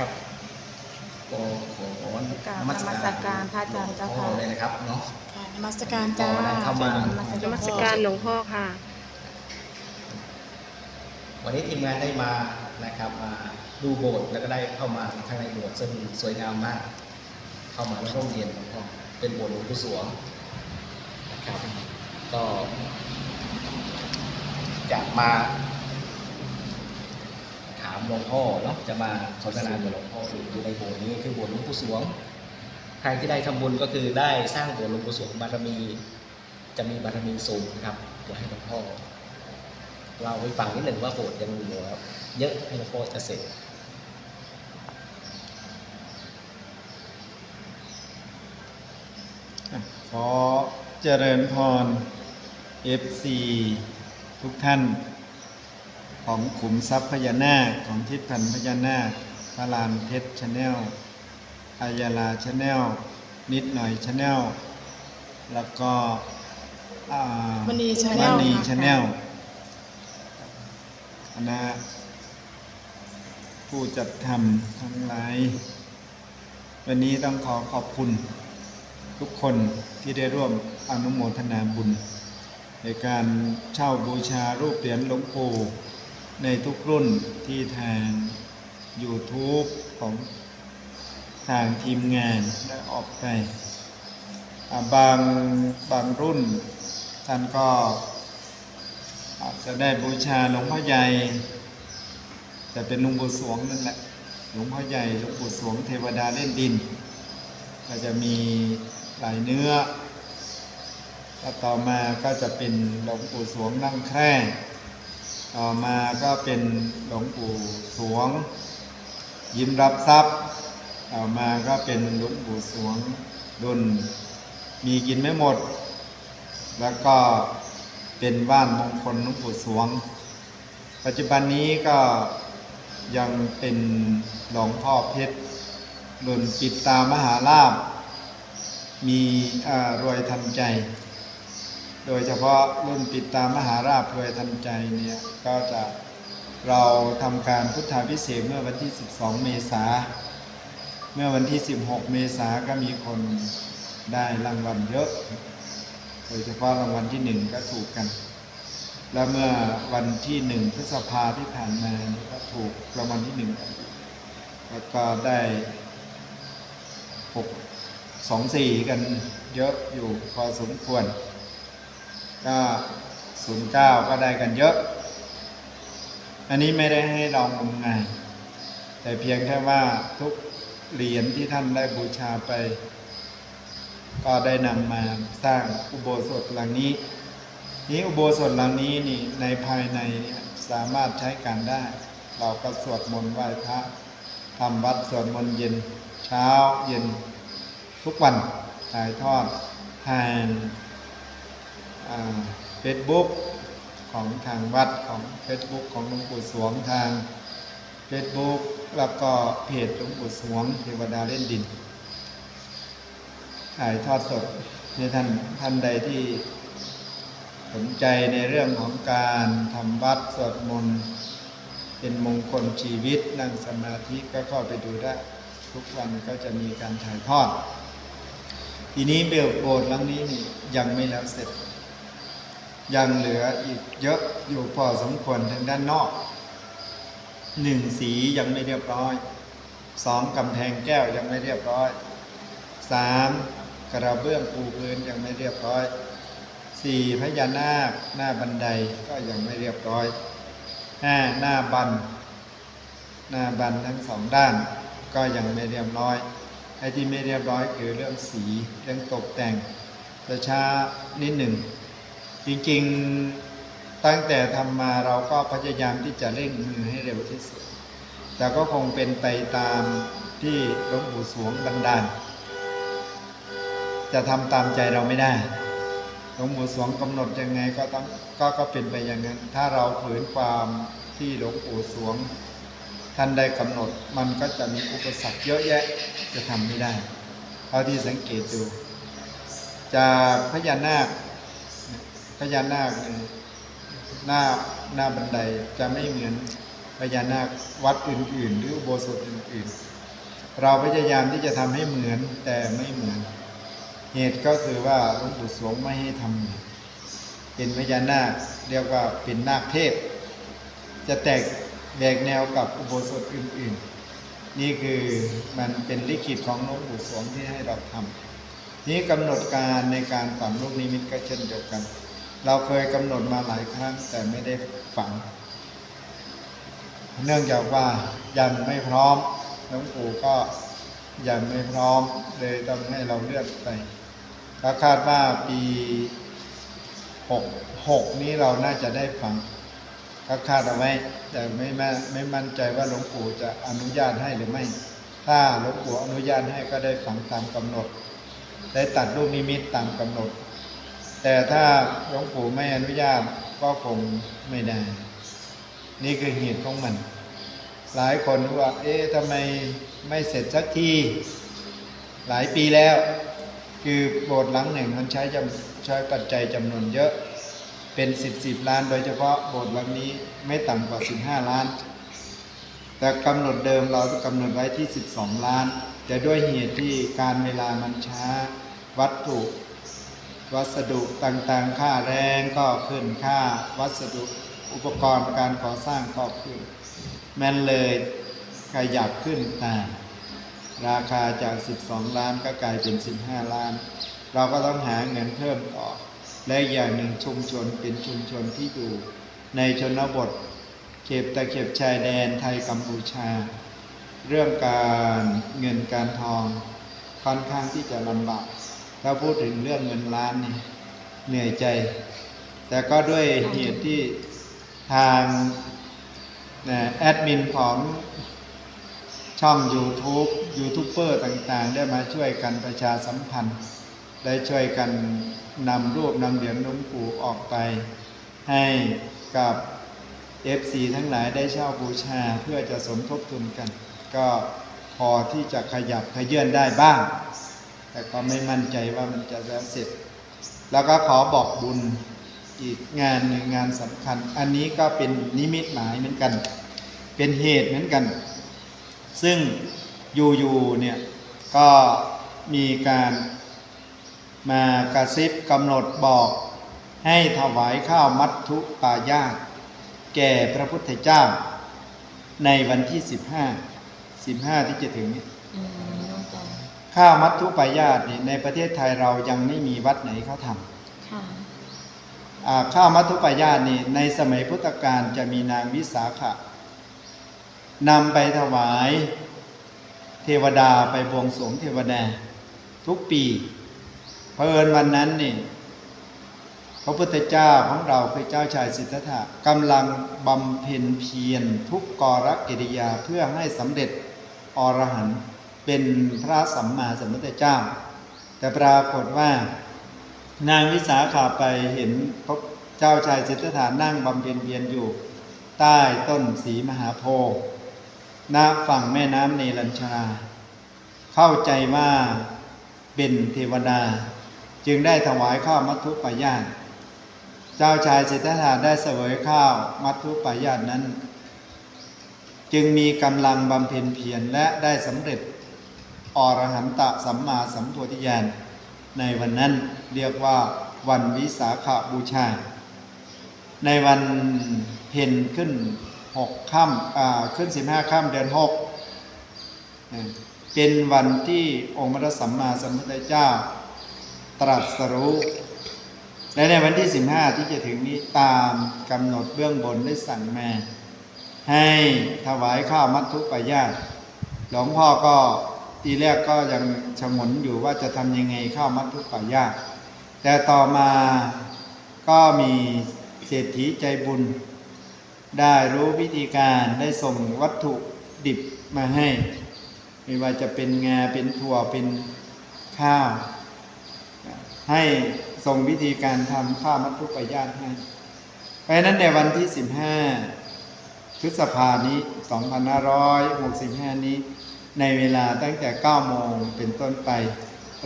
ครับก็ขอกราบนมัสการพระอาจารย์เจ้าค่ะหลวงพ่อเลยนะครับเนาะค่ะนมัสการจ้าขอได้เข้ามานมัสการหลวงพ่อค่ะ วันนี้ทีมงานได้มานะครับมาดูโบสถ์แล้วก็ได้เข้ามาข้างในโบสถ์ซึ่งสวยงามมาก เข้ามาร่วมเรียนหลวงพ่อเป็นโบสถ์หลวงปู่สวงนะครับก็จะมาถามหลวงพ่อเนาะจะมาสนทนากับหลวงพ่ออยู่ในโบสถ์นี้คือโบสถ์หลวงปู่สวง ใครที่ได้ทำบุญก็คือได้สร้างโบสถ์หลวงปู่สวงบารมี จะมีบารมีสูงนะครับเดี๋ยวให้หลวงพ่อเราไปฟังนิดหนึ่งว่าโบสถ์ยังมีเหลือเยอะให้หลวงพ่อจะเสร็จขอเจริญพร FC ทุกท่าน ของขุมทรัพย์พญานาคของทิศพันธ์พญานาคพระลานเพชรชาแนลอายาลาชาแนลนิดหน่อยชาแนลแล้วก็อ่ามณี Channel มณีค่ะชาแนลคณะผู้จัดทำทั้งหลาย วันนี้ต้องขอขอบคุณทุกคนที่ได้ร่วมอนุโมทนาบุญ ในการเช่าบูชารูปเหรียญหลวงปู่ ในทุกรุ่นที่ทาง YouTube ของทางทีมงานได้ออกไป บางบางรุ่น ท่านก็อาจจะได้บูชาหลวงพ่อใหญ่ แต่เป็นหลวงปู่สวงนั่นแหละหลวงพ่อใหญ่หลวงปู่สวงเทวดาเล่นดิน ก็จะมีหลายเนื้อแล้วต่อมาก็จะเป็นหลวงปู่สวงนั่งแคร่ ต่อมาก็เป็นหลวงปู่สวง ยิ้มรับทรัพย์ ต่อมาก็เป็นหลวงปู่สวงดุลมีกินไม่หมด แล้วก็เป็นว่านมงคลหลวงปู่สวง ปัจจุบันนี้ก็ยังเป็นหลวงพ่อเพชรรุ่นปิดตามหาลาบมีรวยทันใจ โดยเฉพาะรุ่นปิดตามหาราบรวยทันใจเนี่ยก็จะเราทำการพุทธาพิเศษเมื่อวันที่ 12 เมษา เมื่อวันที่ 16 เมษาก็มีคนได้รางวัลเยอะ โดยเฉพาะรางวัลที่หนึ่งก็ถูกกัน แล้วเมื่อวันที่หนึ่งพฤษภาที่ผ่านมานี่ก็ถูกรางวัลที่หนึ่งแล้วก็ได้หกสองสี่กันเยอะอยู่พอสมควร ก็ศูนย์เก้าก็ได้กันเยอะ อันนี้ไม่ได้ให้เรางมงายแต่เพียงแค่ว่าทุกเหรียญที่ท่านได้บูชาไป ก็ได้นำมาสร้างอุโบสถหลังนี้ นี้อุโบสถหลังนี้นี่ในภายในเนี่ยสามารถใช้การได้ เราก็สวดมนต์ไหว้พระทำวัดสวดมนต์เย็นเช้าเย็นทุกวันถ่ายทอดทาง เฟซบุ๊กของทางวัดของ Facebook ของหลวงปู่สวงทาง Facebook แล้วก็เพจหลวงปู่สวงเทวดาเล่นดินถ่ายทอดสดในท่านท่านใดที่สนใจในเรื่องของการทำวัดสวดมนต์เป็นมงคลชีวิตนั่งสมาธิก็เข้าไปดูได้ทุกวันก็จะมีการถ่ายทอด ทีนี้เบลโบสถ์หลังนี้นี่ยังไม่แล้วเสร็จ ยังเหลืออีกเยอะอยู่พอสมควรทางด้านนอกหนึ่งสียังไม่เรียบร้อยสองกำแพงแก้วยังไม่เรียบร้อยสามกระเบื้องปูพื้นยังไม่เรียบร้อยสี่พญานาคหน้าบันไดก็ยังไม่เรียบร้อยห้าหน้าบัน หน้าบันทั้งสองด้านก็ยังไม่เรียบร้อยไอ้ที่ไม่เรียบร้อยคือเรื่องสีเรื่องตกแต่งจะช้านิดหนึ่ง ริงๆตั้งแต่ทำมาเราก็พยายามที่จะเร่งมือให้เร็วที่สุด แต่ก็คงเป็นไปตามที่หลวงปู่สวงบันดาล จะทำตามใจเราไม่ได้หลวงปู่สวงกำหนดยังไงก็ต้องก็ก็เป็นไปอย่างนั้น ถ้าเราฝืนความที่หลวงปู่สวงท่านได้กำหนดมันก็จะมีอุปสรรคเยอะแยะจะทำไม่ได้เท่าที่สังเกตดู จากพญานาค พญานาคเนี่ยหน้าหน้าบันไดจะไม่เหมือนพญานาควัดอื่น ๆ หรืออุโบสถอื่น ๆ เราพยายามที่จะทำให้เหมือนแต่ไม่เหมือน เหตุก็คือว่าหลวงปู่สวงไม่ให้ทำเป็นพญานาคเรียกว่าเป็นนาคเทพ จะแตกแบกแนวกับอุโบสถอื่น ๆ นี่คือมันเป็นลิขิตของหลวงปู่สวงที่ให้เราทำนี้กำหนดการในการฝังลูกนิมิตก็เช่นเดียวกัน เราเคยกำหนดมาหลายครั้งแต่ไม่ได้ฝัง เนื่องจากว่ายังไม่พร้อมหลวงปู่ก็ยังไม่พร้อมเลยต้องให้เราเลื่อนไปก็คาดว่าปีหกหกนี้เราน่าจะได้ฝังก็คาดเอาไว้แต่ไม่แม่ไม่มั่นใจว่าหลวงปู่จะอนุญาตให้หรือไม่ ถ้าหลวงปู่อนุญาตให้ก็ได้ฝังตามกำหนด ได้ตัดลูกนิมิตตามกำหนด แต่ถ้าหลวงปู่ไม่อนุญาตก็คงไม่ได้ นี่คือเหตุของมัน หลายคนว่า เอ๊ะทำไมไม่เสร็จสักทีหลายปีแล้ว คือโบสถ์หลังหนึ่งมันใช้จำใช้ปัจจัยจำนวนเยอะเป็นสิบสิบล้าน โดยเฉพาะโบสถ์หลังนี้ไม่ต่ำกว่าสิบห้าล้าน แต่กำหนดเดิมเรากำหนดไว้ที่12ล้าน แต่ด้วยเหตุที่การเวลามันช้าวัตถุ วัสดุต่างๆ ค่าแรงก็ขึ้นค่า วัสดุอุปกรณ์การก่อสร้างก็ขึ้น แมันเลยขยับขึ้นตามราคาจาก 12 ล้านก็กลายเป็น 15 ล้าน เราก็ต้องหาเงินเพิ่มต่อ และอีกอย่างหนึ่งชุมชนเป็นชุมชนที่อยู่ ในชนบท เขตตะเข็บชายแดนไทยกัมพูชา เรื่องการเงินการทองค่อนข้างที่จะลำบาก ถ้าพูดถึงเรื่องเงินล้านนี่เหนื่อยใจ แต่ก็ด้วยเหตุที่ทางแอดมินของช่อง YouTube ยูทูบเบอร์ต่างๆ ได้มาช่วยกันประชาสัมพันธ์ ได้ช่วยกันนำรูปนำเหรียญหลวงปู่ออกไป ให้กับ FC ทั้งหลายได้เช่าบูชาเพื่อจะสมทบทุนกัน ก็พอที่จะขยับขยื่นได้บ้าง แต่ก็ไม่มั่นใจว่ามันจะแล้วเสร็จ แล้วก็ขอบอกบุญอีกงานหนึ่งงานสำคัญ อันนี้ก็เป็นนิมิตหมายเหมือนกัน เป็นเหตุเหมือนกัน ซึ่งอยู่ๆเนี่ยก็มีการมากระซิบกำหนดบอกให้ถวายข้าวมัทธุปายาตแก่พระพุทธเจ้า ในวันที่ 15 15 ที่จะถึงนี้ ข้าวมัทธุปายาตนี่ในประเทศไทยเรายังไม่มีวัดไหนเขาทค่ะำอ่าข้าวมัทธุปายาตนี่ในสมัยพุทธกาลจะมีนางวิสาขะนำไปถวายเทวดาไปบวงสรวงเทวดาทุกปีเพอเอิญวันนั้นนี่พระพุทธเจ้าของเราคือเจ้าชายสิทธัตถะกำลังบำเพ็ญเพียรทุกกรกิริยาเพื่อให้สำเร็จอรหันต์ เป็นพระสัมมาสัมพุทธเจ้า แต่ปรากฏว่า นางวิสาขาไปเห็นพระเจ้าชายสิทธัตถานั่งบำเพ็ญเพียรอยู่ ใต้ต้นสีมหาโพธิ์ณฝั่งแม่น้ำเนรัญชา เข้าใจว่าเป็นเทวดา จึงได้ถวายข้าวมัทุปายาตเจ้าชายสิทธัตถะได้เสวยข้าวมัทุปายาตนั้น จึงมีกำลังบำเพ็ญเพียรและได้สำเร็จ อรหันตะสัมมาสัมโพธิญาณในวันนั้นเรียกว่าวันวิสาขาบูชา ในวันเพ็ญขึ้นหกค่ำขึ้นสิบห้าค่ำเดือนหกเป็นวันที่องค์พระสัมมาสัมพุทธเจ้า ตรัสรู้และในวันที่สิบห้าที่จะถึงนี้ตามกำหนดเบื้องบนได้สั่งมาให้ถวายข้าวมัทธุปายาตหลวงพ่อก็ ทีแรกก็ยังชงนอยู่ว่าจะทำยังไงเข้ามัทธุปายาตแต่ต่อมาก็มีเศรษฐีใจบุญ ได้รู้วิธีการได้ส่งวัตถุดิบมาให้ ไม่ว่าจะเป็นงาเป็นถั่วเป็นข้าว ให้ส่งวิธีการทำข้าวมัทธุปายาตให้ เพราะนั้นในวันที่ 15พฤษภานี้ 2565 นี้ ในเวลาตั้งแต่ 9 โมงเป็นต้นไป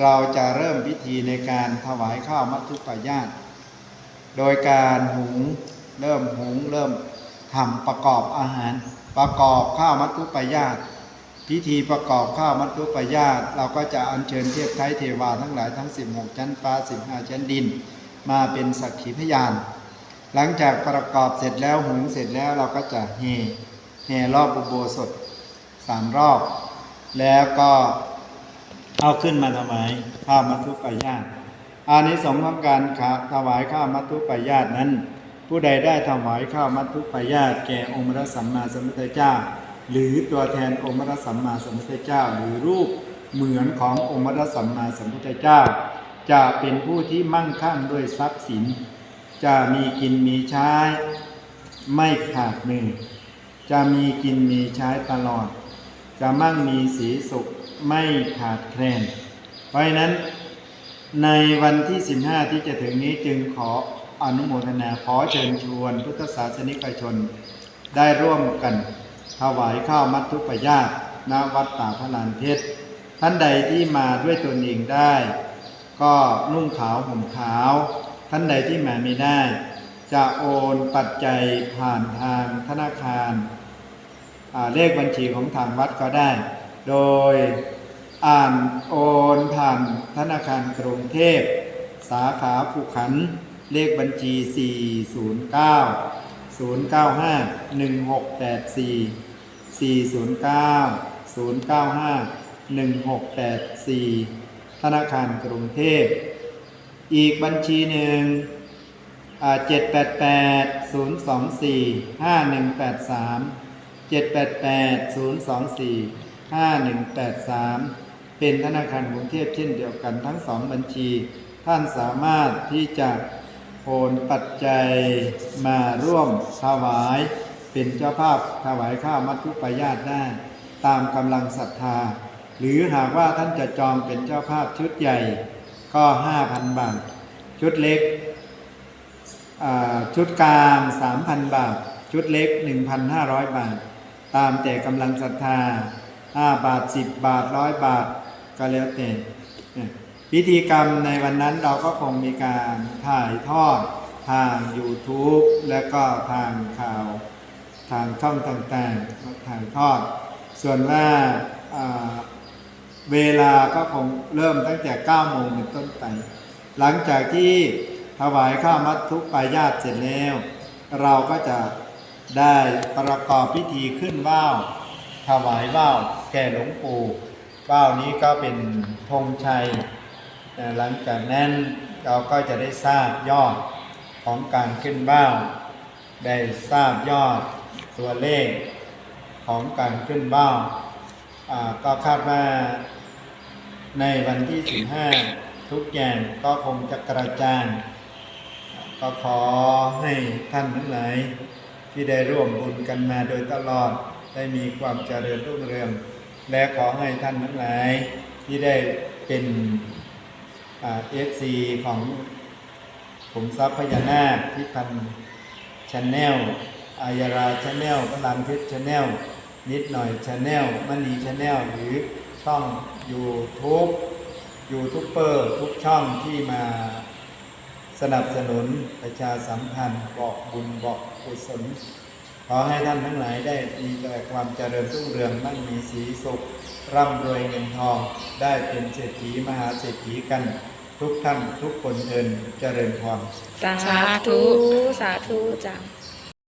เราจะเริ่มพิธีในการถวายข้าวมัทุปายาตโดยการหุงเริ่มหุงเริ่มทำประกอบอาหาร ประกอบข้าวมัทุปายาตพิธีประกอบข้าวมัทุปายาตเราก็จะอัญเชิญเทพไทยเทวาทั้งหลายทั้ง 16 ชั้นฟ้า 15 ชั้นดิน มาเป็นสักขีพยาน หลังจากประกอบเสร็จแล้วหุงเสร็จแล้วเราก็จะแห่แห่รอบอุโบสถสามรอบ แล้วก็เอาขึ้นมาถวายข้าวมัทุปายาตอานิสงส์ของการถวายข้าวมัทุปายาตนั้น ผู้ใดได้ถวายข้าวมัทุปายาตแก่องค์พระสัมมาสัมพุทธเจ้า หรือตัวแทนองค์พระสัมมาสัมพุทธเจ้า หรือรูปเหมือนขององค์พระสัมมาสัมพุทธเจ้า จะเป็นผู้ที่มั่งคั่งด้วยทรัพย์สิน จะมีกินมีใช้ ไม่ขาดมือ จะมีกินมีใช้ตลอด จะมั่งมีสีสุขไม่ขาดแคลน เพราะฉะนั้นในวันที่ 15 ที่จะถึงนี้จึงขออนุโมทนาขอเชิญชวนพุทธศาสนิกชน ได้ร่วมกันถวายข้าวมัทธุปยาตณวัดตาพระลานเพชรท่านใดที่มาด้วยตนเองได้ ก็นุ่งขาวห่มขาว ท่านใดที่มาไม่ได้ จะโอนปัจจัยผ่านทางธนาคาร เลขบัญชีของทางวัดก็ได้ โดยอ่านโอนผ่านธนาคารกรุงเทพ สาขาภูขัน เลขบัญชี 409 095 1684 409 095 1684 ธนาคารกรุงเทพ อีกบัญชีหนึ่งเจ็ด แปดแปดศูนย์สองสี่ห้าหนึ่งแปดสามเจ็ดแปดแปดศูนย์สองสี่ห้าหนึ่งแปดสามเป็นธนาคารกรุงเทพเช่นเดียวกันทั้งสองบัญชี ท่านสามารถที่จะโอนปัจจัยมาร่วมถวาย เป็นเจ้าภาพถวายข้าวมัทุปายาตได้ ตามกำลังศรัทธา หรือหากว่าท่านจะจองเป็นเจ้าภาพชุดใหญ่ก็ 5,000 บาท ชุดเล็กชุดกลาง 3,000 บาท ชุดเล็ก 1,500 บาท ตามแต่กำลังศรัทธา5บาท10บาท100บาทก็แล้วแต่พิธีกรรมในวันนั้นเราก็คงมีการถ่ายทอดทาง YouTube และก็ทางข่าวทางช่องต่างๆมาถ่ายทอด ส่วนว่าเวลาก็คงเริ่มตั้งแต่9โมงเป็นต้นไป หลังจากที่ถวายข้าวมัททุปายาตเสร็จแล้ว เราก็จะ ได้ประกอบพิธีขึ้นว่าวถวายว่าวแก่หลวงปู่ว่าวนี้ก็เป็นธงชัย หลังจากนั้นเราก็จะได้ทราบยอดของการขึ้นว่าวได้ทราบยอดตัวเลขของการขึ้นว่าวก็คาดว่าในวันที่ 15 ทุกอย่างก็คงจะกระจางก็ขอให้ท่านทั้งหลาย ที่ได้ร่วมบุญกันมาโดยตลอดได้มีความเจริญรุ่งเรือง และขอให้ท่านทั้งหลาย ที่ได้เป็นเอฟซีของผมทรัพย์พญานาคที่พันชาแนลอายราชาแนลพลังเพชรชาแนลนิดหน่อยชาแนลมณีชาแนลหรือช่องยูทูบยูทูบเบอร์ทุกช่องที่มาสนับสนุนประชาสัมพันธ์บอกบุญบอก กุศลขอให้ท่านทั้งหลายได้มีแต่ความเจริญรุ่งเรืองมั่งมีสีสุข ร่ำรวยเงินทอง ได้เป็นเศรษฐีมหาเศรษฐีกัน ทุกท่านทุกคนเทินเจริญพรสาธุ สาธุจ้ะ